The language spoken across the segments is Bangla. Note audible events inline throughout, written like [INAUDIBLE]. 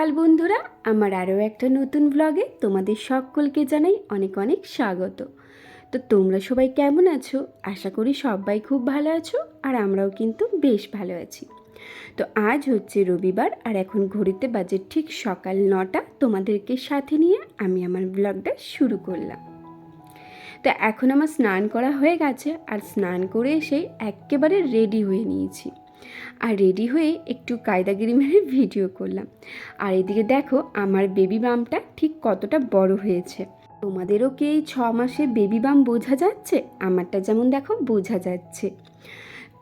সকাল বন্ধুরা, আমার আরও একটা নতুন ব্লগে তোমাদের সকলকে জানাই অনেক অনেক স্বাগত। তো তোমরা সবাই কেমন আছো? আশা করি সবাই খুব ভালো আছো আর আমরাও কিন্তু বেশ ভালো আছি। তো আজ হচ্ছে রবিবার আর এখন ঘড়িতে বাজে ঠিক সকাল নটা, তোমাদেরকে সাথে নিয়ে আমি আমার ব্লগটা শুরু করলাম। তো এখন আমার স্নান করা হয়ে গেছে আর স্নান করে এসে একেবারে রেডি হয়ে নিয়েছি। আর রেডি হয়ে একটু কায়দাগিরি মেরে ভিডিও করলাম। আর এদিকে দেখো, আমার বেবি বামটা ঠিক কতটা বড় হয়েছে। তোমাদেরও কি এই ছ মাসে বেবি বাম বোঝা যাচ্ছে? আমারটা যেমন দেখো বোঝা যাচ্ছে।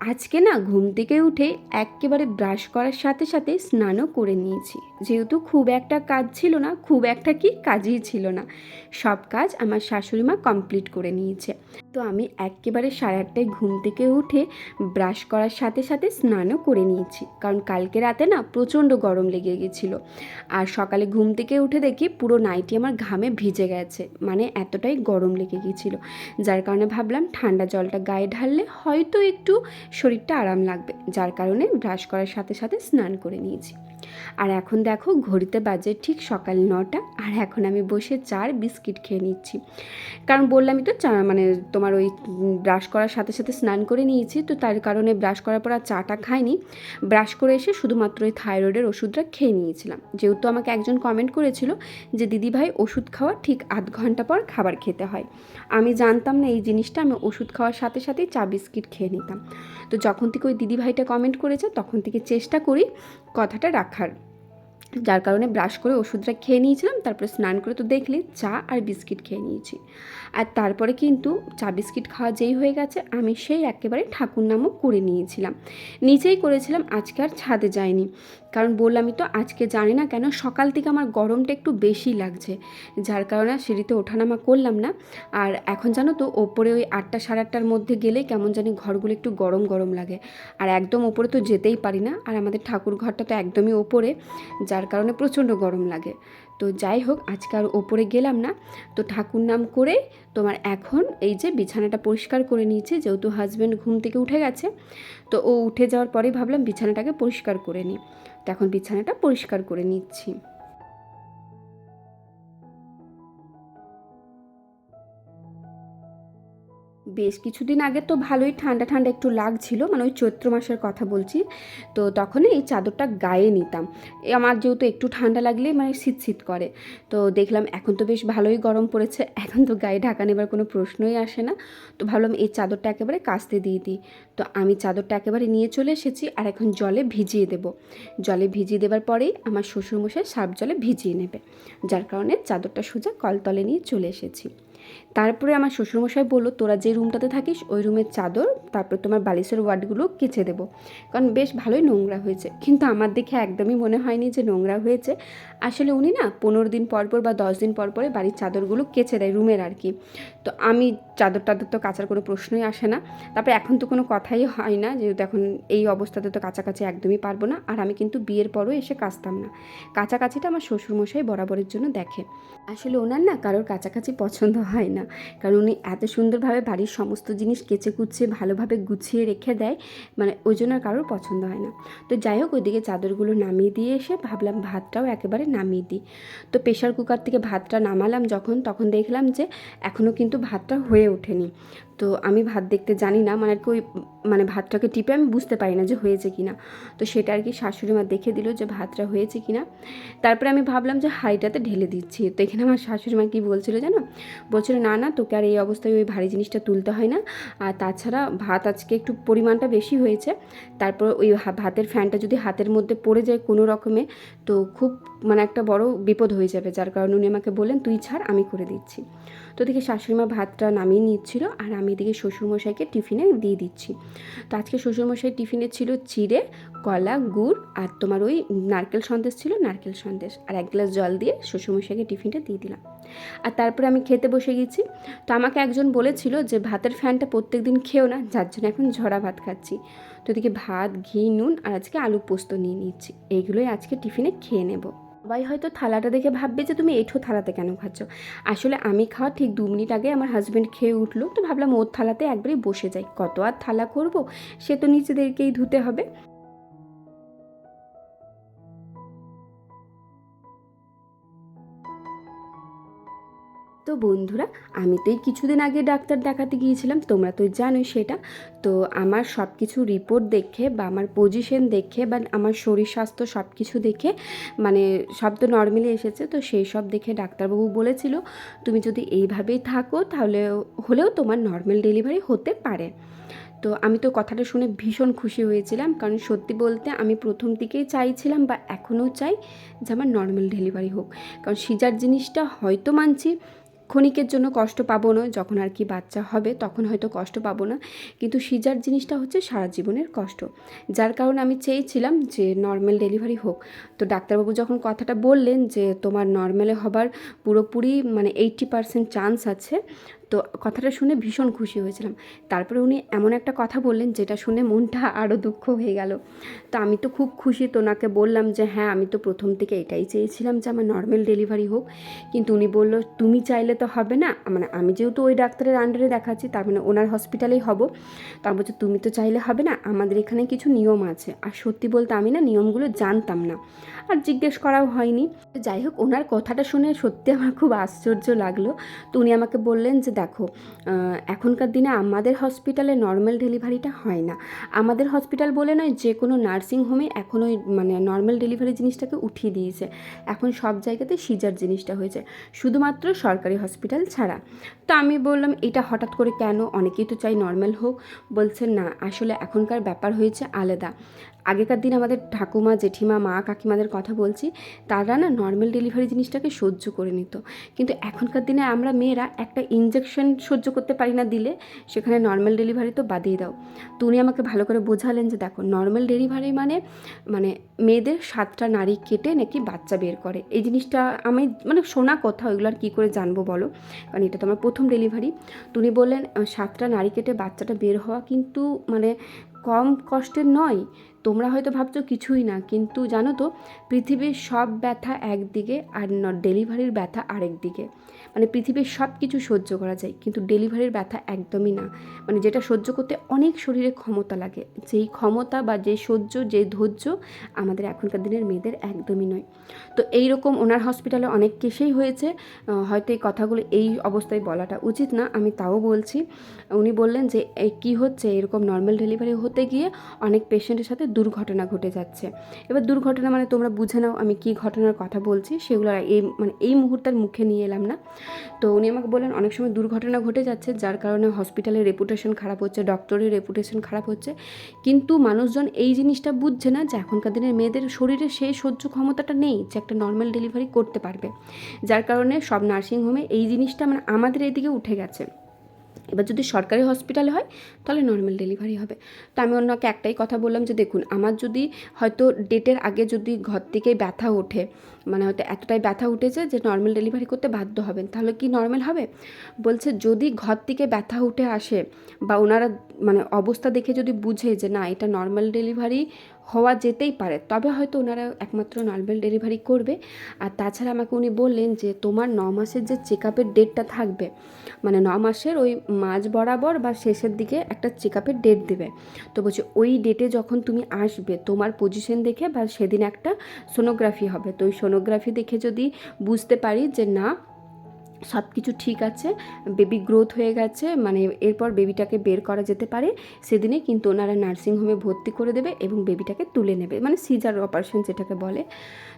আজকে না ঘুম থেকে উঠে একেবারে ব্রাশ করার সাথে সাথে স্নানও করে নিয়েছি। যেহেতু খুব একটা কাজ ছিল না, খুব একটা কি কাজই ছিল না। সব কাজ আমার শাশুড়ি মা কমপ্লিট করে নিয়েছে। তো আমি একেবারে সাড়ে আটটায় ঘুম থেকে উঠে ব্রাশ করার সাথে সাথে স্নানও করে নিয়েছি। কারণ কালকে রাতে না প্রচণ্ড গরম লেগে গেছিল। আর সকালে ঘুম থেকে উঠে দেখি পুরো নাইটি আমার ঘামে ভিজে গেছে। মানে এতটাই গরম লেগে গেছিল। যার কারণে ভাবলাম ঠান্ডা জলটা গায়ে ঢাললে হয়তো একটু শরীরটা আরাম লাগবে। যার কারণে ব্রাশ করার সাথে সাথে স্নান করে নিয়েছি। আর এখন দেখো ঘড়িতে বাজে ঠিক সকাল নটা, আর এখন আমি বসে চার বিস্কিট খেয়ে নিচ্ছি। কারণ বললামই তো চা মানে তোমার ওই ব্রাশ করার সাথে সাথে স্নান করে নিয়েছি, তো তার কারণে ব্রাশ করার পর আর চাটা খাইনি। ব্রাশ করে এসে শুধুমাত্র ওই থাইরয়েডের ওষুধটা খেয়ে নিয়েছিলাম। যেহেতু আমাকে একজন কমেন্ট করেছিল যে দিদি ভাই ওষুধ খাওয়া ঠিক আধ ঘণ্টা পর খাবার খেতে হয়। আমি জানতাম না এই জিনিসটা, আমি ওষুধ খাওয়ার সাথে সাথেই চা বিস্কিট খেয়ে নিতাম। তো যখন থেকে ওই দিদিভাইটা কমেন্ট করেছে, তখন থেকে চেষ্টা করি কথাটা রাখার। যার কারণে ব্রাশ করে ওষুধটা খেয়ে নিয়েছিলাম, তারপরে স্নান করে তো দেখলে চা আর বিস্কিট খেয়ে নিয়েছি। আর তারপরে কিন্তু চা বিস্কিট খাওয়া যেই হয়ে গেছে, আমি সেই একেবারে ঠাকুর নামও করে নিয়েছিলাম। নিচেই করেছিলাম, আজকে আর ছাদে যায়নি কারণ বললামই তো আজকে জানি না কেন, সকাল থেকে আমার গরমটা একটু বেশি লাগছে। যার কারণে সিঁড়িতে ওঠানামা করলাম না। আর এখন জানো তো, ওপরে ওই আটটা সাড়ে আটটার মধ্যে গেলে কেমন জানি ঘরগুলো একটু গরম গরম লাগে। আর একদম ওপরে তো যেতেই পারি না, আর আমাদের ঠাকুর ঘরটা তো একদমই ওপরে, যার কারণে প্রচণ্ড গরম লাগে। তো যাই হোক, আজকে আর ওপরে গেলাম না। তো ঠাকুর নাম করে তোমার এখন এই যে বিছানাটা পরিষ্কার করে নিয়েছে, যেহেতু হাজব্যান্ড ঘুম থেকে উঠে গেছে, তো ও উঠে যাওয়ার পরেই ভাবলাম বিছানাটাকে পরিষ্কার করে নিই। তো এখন বিছানাটা পরিষ্কার করে নিচ্ছি। বেশ কিছুদিন আগে তো ভালোই ঠান্ডা ঠান্ডা একটু লাগছিল মানে ওই চৈত্র মাসের কথা বলছি। তো তখন এই চাদরটা গায়ে নিতাম। আমার যেহেতু একটু ঠান্ডা লাগলে মানে শীত শীত করে। তো দেখলাম এখন তো বেশ ভালোই গরম পড়েছে, [LAUGHS] এখন তো গায়ে ঢাকা নেবার কোনো প্রশ্নই আসে না। তো ভাবলাম এই চাদরটা একেবারে কাস্তে দিয়ে দিই। তো আমি চাদরটা একেবারে নিয়ে চলে এসেছি আর এখন জলে ভিজিয়ে দেব। জলে ভিজিয়ে দেওয়ার পরেই আমার শ্বশুরমশাই সাপ জলে ভিজিয়ে নেবে। যার কারণে চাদরটা সোজা কলতলে নিয়ে চলে এসেছি। তারপরে আমার শ্বশুরমশাই বলল, তোরা যে রুমটাতে থাকিস, ওই রুমের চাদর, তারপর তোমার বালিশের ওয়ার্ডগুলো কেচে দেবো। কারণ বেশ ভালোই নোংরা হয়েছে। কিন্তু আমার দেখে একদমই মনে হয়নি যে নোংরা হয়েছে। আসলে উনি না পনেরো দিন পর পর বা দশ দিন পর পরে বাড়ির চাদরগুলো কেচে দেয় রুমের আর কি। তো আমি চাদর টাদর তো কাচার কোনো প্রশ্নই আসে না। তারপরে এখন তো কোনো কথাই হয় না, যেহেতু এখন এই অবস্থাতে তো কাছাকাছি একদমই পারব না। আর আমি কিন্তু বিয়ের পরও এসে কাচতাম না। কাছাকাছিটা আমার শ্বশুরমশাই বরাবরের জন্য দেখে। আসলে ওনার না কারোর কাছাকাছি পছন্দ হয় না। কারণ উনি এত সুন্দরভাবে বাড়ির সমস্ত জিনিস কেচে কুচে ভালোভাবে গুছিয়ে রেখে দেয় মানে ওই জন্য কারোর পছন্দ হয় না। তো যাই হোক, ওইদিকে চাদরগুলো নামিয়ে দিয়ে এসে ভাবলাম ভাতটাও একেবারে নামিয়ে দিই। তো প্রেশার কুকার থেকে ভাতটা নামালাম যখন, তখন দেখলাম যে এখনও কিন্তু ভাতটা হয়ে ওঠেনি। তো আমি ভাত দেখতে জানি না মানে আর কি ওই মানে ভাতটাকে টিপে আমি বুঝতে পারি না যে হয়েছে কি না তো সেটা আর কি শাশুড়ি মা দেখে দিল যে ভাতটা হয়েছে কি না তারপরে আমি ভাবলাম যে হাঁড়িটাতে ঢেলে দিচ্ছি। তো এখানে আমার শাশুড়ি মা কী বলছিল জানো? বলছিল, না না, তোকে আর এই অবস্থায় ওই ভারী জিনিসটা তুলতে হয় না। আর তাছাড়া ভাত আজকে একটু পরিমাণটা বেশি হয়েছে। তারপর ওই ভাতের ফ্যানটা যদি হাতের মধ্যে পড়ে যায় কোনো রকমে, তো খুব মানে একটা বড় বিপদ হয়ে যাবে। যার কারণে উনি আমাকে বললেন, তুই ছাড়, আমি করে দিচ্ছি। তো দেখে শাশুড়িমা ভাতটা নামিয়ে নিচ্ছিল আর আমি এদিকে শ্বশুরমশাইকে টিফিনে দিয়ে দিচ্ছি। তো আজকে শ্বশুরমশাই টিফিনে ছিল চিড়ে, কলা, গুড় আর তোমার ওই নারকেল সন্দেশ ছিল নারকেল সন্দেশ। আর এক গ্লাস জল দিয়ে শ্বশুরমশাইকে টিফিনটা দিয়ে দিলাম। আর তারপরে আমি খেতে বসে গেছি। তো আমাকে একজন বলেছিল যে ভাতের ফ্যানটা প্রত্যেক দিন খেও না, যার জন্য এখন ঝরা ভাত খাচ্ছি। তো এদিকে ভাত, ঘি, নুন আর আজকে আলু পোস্ত নিয়ে নিচ্ছি। এইগুলোই আজকে টিফিনে খেয়ে নেব। সবাই হয়তো থালাটা দেখে ভাববে যে তুমি এঠো থালাতে কেন খাচ্ছ আসলে আমি খাওয়া ঠিক দু মিনিট আগে আমার হাজব্যান্ড খেয়ে উঠল, তো ভাবলাম ওর থালাতে একবারই বসে যাই। কত আর থালা করব, সে তো নিজেদেরকেই ধুতে হবে। বন্ধুরা, আমি তো এই কিছুদিন আগে ডাক্তার দেখাতে গিয়েছিলাম, তোমরা তো জানোই সেটা। তো আমার সব কিছু রিপোর্ট দেখে বা আমার পজিশন দেখে বা আমার শরীর স্বাস্থ্য সব কিছু দেখে মানে সব তো নর্মালি এসেছে, তো সেই সব দেখে ডাক্তারবাবু বলেছিল, তুমি যদি এইভাবেই থাকো, তাহলে হলেও তোমার নর্মাল ডেলিভারি হতে পারে। তো আমি তো কথাটা শুনে ভীষণ খুশি হয়েছিলাম, কারণ সত্যি বলতে আমি প্রথম দিকেই চাইছিলাম বা এখনও চাই যে আমার নর্মাল ডেলিভারি হোক। কারণ সিজার জিনিসটা হয়তো মানছি ক্ষণিকের জন্য কষ্ট পাবো না, যখন আর কি বাচ্চা হবে তখন হয়তো কষ্ট পাবো না। কিন্তু সিজার জিনিসটা হচ্ছে সারা জীবনের কষ্ট। যার কারণে আমি চেয়েছিলাম যে নর্মাল ডেলিভারি হোক। তো ডাক্তারবাবু যখন কথাটা বললেন যে তোমার নর্মালে হবার পুরোপুরি মানে এইটটি পার্সেন্ট চান্স আছে তো কথাটা শুনে ভীষণ খুশি হয়েছিলাম। তারপরে উনি এমন একটা কথা বললেন, যেটা শুনে মনটা আরও দুঃখ হয়ে গেল। তো আমি তো খুব খুশি তো ওনাকে বললাম যে হ্যাঁ আমি তো প্রথম থেকে এটাই চেয়েছিলাম যে আমার নর্মাল ডেলিভারি হোক। কিন্তু উনি বলল, তুমি চাইলে তো হবে না। মানে আমি যেহেতু ওই ডাক্তারের আন্ডারে দেখাচ্ছি, তার মানে ওনার হসপিটালেই হব। তার বলছে, তুমি তো চাইলে হবে না। আমাদের এখানে কিছু নিয়ম আছে। আর সত্যি বলতে আমি না নিয়মগুলো জানতাম না। আর জিজ্ঞেস করাও হয়নি। যাই হোক, ওনার কথাটা শুনে সত্যি আমার খুব আশ্চর্য লাগল। তো উনি আমাকে বললেন যে, দেখো এখনকার দিনে আমাদের হসপিটালে নর্মাল ডেলিভারিটা হয় না। আমাদের হসপিটাল বলে নয়, যে কোনো নার্সিং হোমে এখন ওই মানে নর্মাল ডেলিভারি জিনিসটাকে উঠিয়ে দিয়েছে। এখন সব জায়গাতে সিজার জিনিসটা হয়েছে, শুধুমাত্র সরকারি হসপিটাল ছাড়া। তো আমি বললাম, এটা হঠাৎ করে কেন? অনেকেই তো চাই নর্মাল হোক। বলছেন না, আসলে এখনকার ব্যাপার হয়েছে আলাদা। আগেকার দিন আমাদের ঠাকুমা, জেঠিমা, মা, কাকিমাদের কথা বলছি, তারা না নর্মাল ডেলিভারি জিনিসটাকে সহ্য করে নিত। কিন্তু এখনকার দিনে আমরা মেয়েরা একটা ইঞ্জেকশন সহ্য করতে পারি না দিলে, সেখানে নর্মাল ডেলিভারি তো বাদিয়ে দাও। তো উনি আমাকে ভালো করে বোঝালেন যে দেখো নর্মাল ডেলিভারি মানে মানে মেয়েদের সাতটা নারী কেটে নাকি বাচ্চা বের করে। এই জিনিসটা আমি মানে শোনা কথা, ওইগুলো আর কী করে জানব বলো? কারণ এটা তো আমার প্রথম ডেলিভারি তো উনি বললেন, সাতটা নারী কেটে বাচ্চাটা বের হওয়া কিন্তু মানে কম কষ্টের নয় তোমরা হয়তো ভাবছ কিছুই না, কিন্তু জানো তো, পৃথিবীর সব ব্যথা একদিকে আর ডেলিভারির ব্যথা আরেক দিকে মানে পৃথিবীর সব কিছু সহ্য করা যায়, কিন্তু ডেলিভারির ব্যথা একদমই না। মানে যেটা সহ্য করতে অনেক শরীরে ক্ষমতা লাগে। যেই ক্ষমতা বা যে সহ্য যে ধৈর্য আমাদের এখনকার দিনের মেয়েদের একদমই নয়। তো এই রকম ওনার হসপিটালে অনেক কেসেই হয়েছে। হয়তো এই কথাগুলো এই অবস্থায় বলাটা উচিত না, আমি তাও বলছি। উনি বললেন যে কী হচ্ছে? এরকম নর্মাল ডেলিভারি হতে গিয়ে অনেক পেশেন্টের সাথে দুর্ঘটনা ঘটে যাচ্ছে। এবার দুর্ঘটনা মানে তোমরা বুঝে নাও আমি কী ঘটনার কথা বলছি, সেগুলো এই মানে এই মুহূর্তের মুখে নিয়ে এলাম না। তো উনি আমাকে বললেন, অনেক সময় দুর্ঘটনা ঘটে যাচ্ছে, যার কারণে হসপিটালের রেপুটেশন খারাপ হচ্ছে ডক্টরের রেপুটেশন খারাপ হচ্ছে। কিন্তু মানুষজন এই জিনিসটা বুঝছে না যে এখনকার দিনের মেয়েদের শরীরে সেই সহ্য ক্ষমতাটা নেই যে একটা নর্মাল ডেলিভারি করতে পারবে। যার কারণে সব নার্সিংহোমে এই জিনিসটা মানে আমাদের এদিকে উঠে গেছে। এবার যদি সরকারি হসপিটালে হয়, তাহলে নর্মাল ডেলিভারি হবে। তো আমি ওনাকে একটাই কথা বললাম যে, দেখুন, আমার যদি হয়তো ডেটের আগে যদি ঘর থেকেই ব্যথা ওঠে মানে হয়তো এতটাই ব্যথা উঠেছে যে নর্মাল ডেলিভারি করতে বাধ্য হবেন, তাহলে কি নর্মাল হবে? বলছে, যদি ঘর থেকে ব্যথা উঠে আসে বা ওনারা মানে অবস্থা দেখে যদি বুঝে যে, না, এটা নর্মাল ডেলিভারি হওয়া যেতেই পারে। তবে হয়তো ওনারা একমাত্র নর্মাল ডেলিভারি করবে। আর তাছাড়া আমাকে উনি বললেন যে, তোমার ন মাসের যে চেক আপের ডেটটা থাকবে মানে ন মাসের ওই মাঝ বরাবর বা শেষের দিকে একটা চেক আপের ডেট দেবে। তো বলছে, ওই ডেটে যখন তুমি আসবে, তোমার পজিশন দেখে বা সেদিন একটা সোনোগ্রাফি হবে। তো ওই সোনোগ্রাফি দেখে যদি বুঝতে পারি যে, না সব কিছু ঠিক আছে বেবি গ্রোথ হয়ে গেছে মানে এরপর বেবিটাকে বের করা যেতে পারে সেদিনে কিন্তু ওনারা নার্সিংহোমে ভর্তি করে দেবে এবং বেবিটাকে তুলে নেবে মানে সিজার অপারেশন যেটাকে বলে।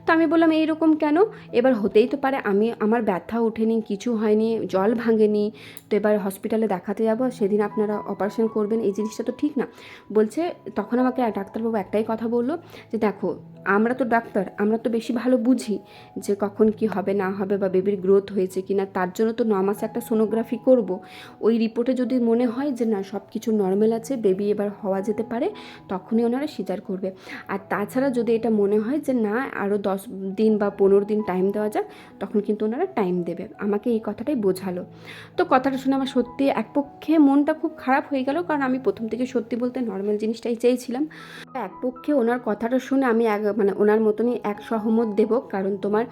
তো আমি বললাম, এইরকম কেন? এবার হতেই তো পারে, আমি, আমার ব্যথা ওঠেনি, কিছু হয়নি, জল ভাঙেনি, তো এবার হসপিটালে দেখাতে যাব, সেদিন আপনারা অপারেশন করবেন, এই জিনিসটা তো ঠিক না। বলছে, তখন আমাকে ডাক্তারবাবু একটাই কথা বলল, যে দেখো, আমরা তো ডাক্তার, আমরা তো বেশি ভালো বুঝি যে কখন কি হবে, না হবে, বা বেবির গ্রোথ হয়েছে কি না তার জন্য তো ন মাসে একটা সোনোগ্রাফি করব। ওই রিপোর্টে যদি মনে হয় যে, না সব কিছু নর্মাল আছে বেবি এবার হওয়া যেতে পারে, তখনই ওনারা সিজার করবে। আর তাছাড়া যদি এটা মনে হয় যে, না আরও দশ দিন বা পনেরো দিন টাইম দেওয়া যাক, তখন কিন্তু ওনারা টাইম দেবে। আমাকে এই কথাটাই বোঝালো। তো কথাটা শুনে আমার সত্যি এক পক্ষে মনটা খুব খারাপ হয়ে গেল, কারণ আমি প্রথম থেকে সত্যি বলতে নর্মাল জিনিসটাই চেয়েছিলাম। এক পক্ষে ওনার কথাটা শুনে আমি এক মানে ওনার মতনই এক সহমত দেব, কারণ তোমার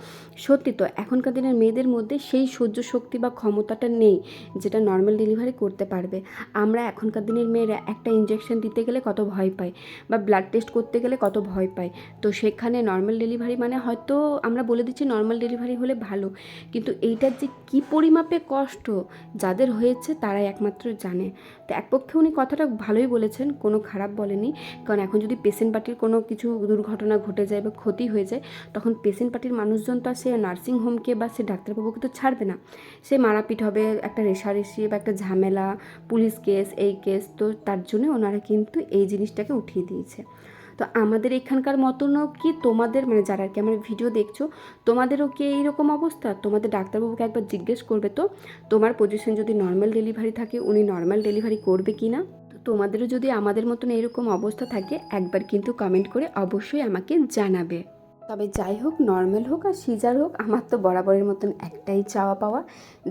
সত্যি তো এখনকার দিনের মেয়েদের মধ্যে সেই সহ্য শক্তি বা ক্ষমতাটা নেই যেটা নর্মাল ডেলিভারি করতে পারবে। আমরা এখনকার দিনের মেয়েরা একটা ইঞ্জেকশন দিতে গেলে কত ভয় পাই বা ব্লাড টেস্ট করতে গেলে কত ভয় পাই তো সেখানে নর্মাল ডেলিভারি মানে হয়তো আমরা বলে দিচ্ছি নর্মাল ডেলিভারি হলে ভালো। কিন্তু এইটার যে কী পরিমাপে কষ্ট যাদের হয়েছে তারাই একমাত্র জানে। তো এক পক্ষে উনি কথাটা ভালোই বলেছেন, কোনো খারাপ বলেনি কারণ এখন যদি পেশেন্ট পার্টির কোনো কিছু দুর্ঘটনা ঘটে যায় বা ক্ষতি হয়ে যায়, তখন পেশেন্ট পার্টির মানুষজন তো আর সে নার্সিং হোমকে বা সে ডাক্তারবাবুকে তো ছাড়বে না। সে মারাপিট হবে, একটা রেশারেশি বা একটা ঝামেলা, পুলিশ কেস, এই কেস, তো তার জন্য ওনারা কিন্তু এই জিনিসটাকে উঠিয়ে দিয়েছে। তো আমাদের এখানকার মতনও কি তোমাদের মানে যারা আর কি আমার ভিডিও দেখছ, তোমাদেরও কি এইরকম অবস্থা? তোমাদের ডাক্তারবাবুকে একবার জিজ্ঞেস করবে তো, তোমার পজিশন যদি নর্মাল ডেলিভারি থাকে, উনি নর্মাল ডেলিভারি করবে কি না? তোমাদেরও যদি আমাদের মতন এরকম অবস্থা থাকে, একবার কিন্তু কমেন্ট করে অবশ্যই আমাকে জানাবে। তবে যাই হোক নর্মাল হোক আর সিজার হোক, আমার তো বরাবরের মতন একটাই চাওয়া পাওয়া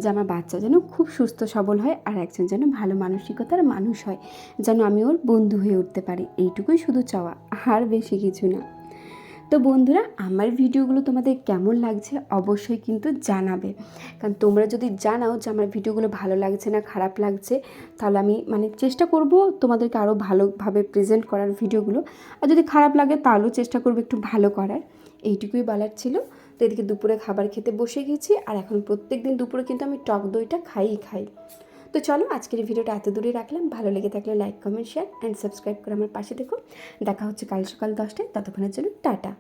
যে আমার বাচ্চা যেন খুব সুস্থ, সবল হয় আর একজন যেন ভালো মানসিকতার মানুষ হয়, যেন আমি ওর বন্ধু হয়ে উঠতে পারি। এইটুকুই শুধু চাওয়া, আর বেশি কিছু না। তো বন্ধুরা, আমার ভিডিওগুলো তোমাদের কেমন লাগছে অবশ্যই কিন্তু জানাবে। কারণ তোমরা যদি জানাও যে আমার ভিডিওগুলো ভালো লাগছে না, খারাপ লাগছে, তাহলে আমি মানে চেষ্টা করব তোমাদেরকে আরও ভালোভাবে প্রেজেন্ট করার ভিডিওগুলো। আর যদি খারাপ লাগে, তাহলেও চেষ্টা করব একটু ভালো করার। এইটুকুই বলার ছিল। তো এদিকে দুপুরে খাবার খেতে বসে গেছি। আর এখন প্রত্যেক দিন দুপুরে কিন্তু আমি টক দইটা খাইই খাই। তো চলো, আজকের ভিডিওটা এত দূরে রাখলাম। ভালো লেগে থাকলে like comment share and subscribe করে আমার পাশে দেখো দেখা হচ্ছে কাল সকাল দশটায়। ততক্ষণের জন্য টাটা।